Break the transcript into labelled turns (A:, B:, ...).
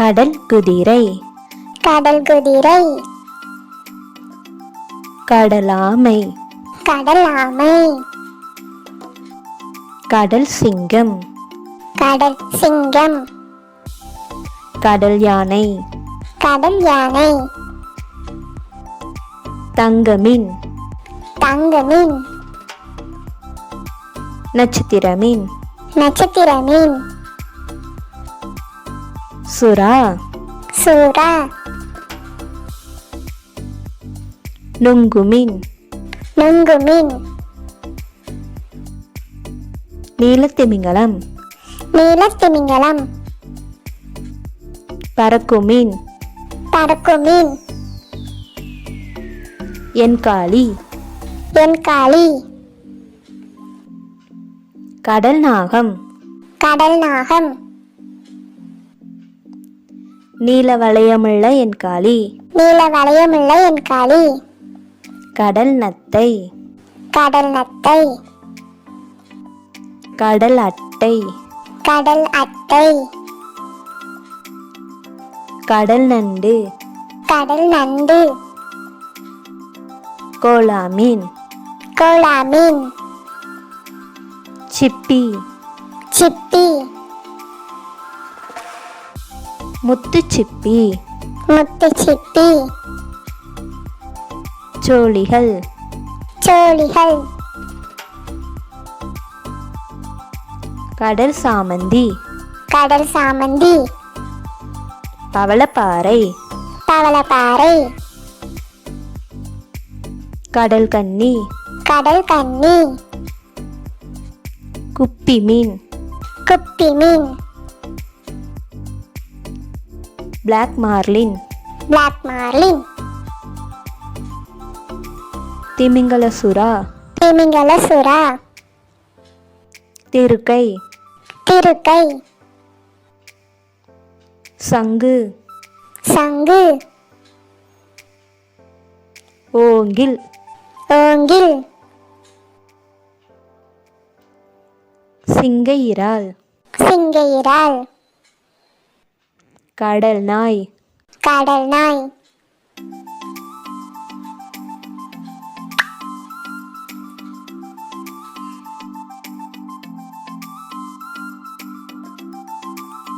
A: கடல் குதிரை.
B: கடல் குதிரை.
A: கடலாமை.
B: கடல் ஆமை
A: கடல் சிங்கம்.
B: கடல் சிங்கம்.
A: கடல் யானை.
B: கடல் யானை.
A: தங்கமீன்.
B: தங்க மீன்
A: நட்சத்திர மீன்
B: நட்சத்திர மீன்
A: சுறா
B: சூறா
A: நுங்கு மீன்
B: நுங்கு மீன்
A: நீலத்திமிங்கலம்.
B: நீலத்திமிங்கலம்.
A: பறக்கு மீன்
B: பறக்கு மீன்
A: என்காளி.
B: என்காளி.
A: கடல் நாகம்.
B: கடல் நாகம்.
A: நீல வளையமுள்ள என்காளி
B: நீல வளையமுள்ள என்காளி
A: கடல் நத்தை.
B: கடல் நத்தை.
A: கடல் அட்டை.
B: கடல் அட்டை.
A: கடல் நண்டு.
B: கடல் நண்டு.
A: கோலா மீன்
B: கோலா மீன்
A: சிப்பி.
B: சிப்பி.
A: முத்து சிப்பி
B: முத்து சிப்பி
A: சோழிகள்.
B: சோழிகள்.
A: கடல் சாமந்தி.
B: கடல் சாமந்தி.
A: பவளப்பாறை.
B: பவளப்பாறை.
A: கடல் கன்னி.
B: கடல் கன்னி.
A: குப்பி மீன்.
B: குப்பி மீன்.
A: பிளாக் மார்லின்
B: பிளாக் மார்லின்
A: திமிங்கல சுறா
B: திமிங்கல சுறா
A: திருக்கை
B: திருக்கை
A: சங்கு
B: சங்கு
A: ஓங்கில்
B: ஓங்கில்
A: சிங்க இறால்
B: சிங்க இறால்
A: கடல் நாய்.
B: கடல் நாய்.